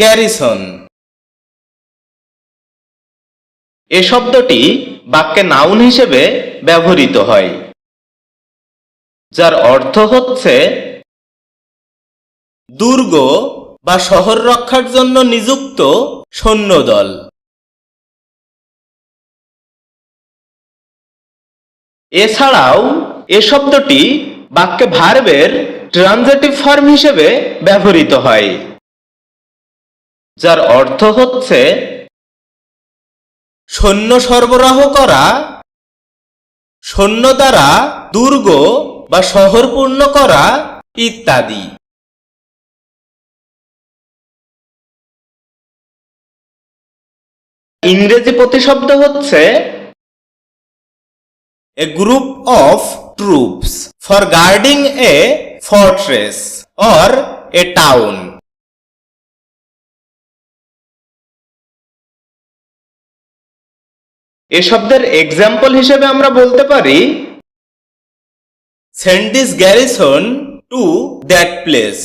Garrison. এ শব্দটি বাক্যে noun হিসেবে ব্যবহৃত হয়, যার অর্থ হচ্ছে দুর্গ বা শহর রক্ষার জন্য নিযুক্ত সৈন্যদল। এছাড়াও এ শব্দটি বাক্যে ভার্বের ট্রানজেটিভ ফর্ম হিসেবে ব্যবহৃত হয়। যার অর্থ হচ্ছে সৈন্য সরবরাহ করা সৈন্য দ্বারা দুর্গ বা শহর পূর্ণ করা ইত্যাদি ইংরেজি প্রতিশব্দ হচ্ছে a group of troops for guarding a fortress or a town. এ শব্দের এক্সাম্পল হিসেবে আমরা বলতে পারি send this garrison to that place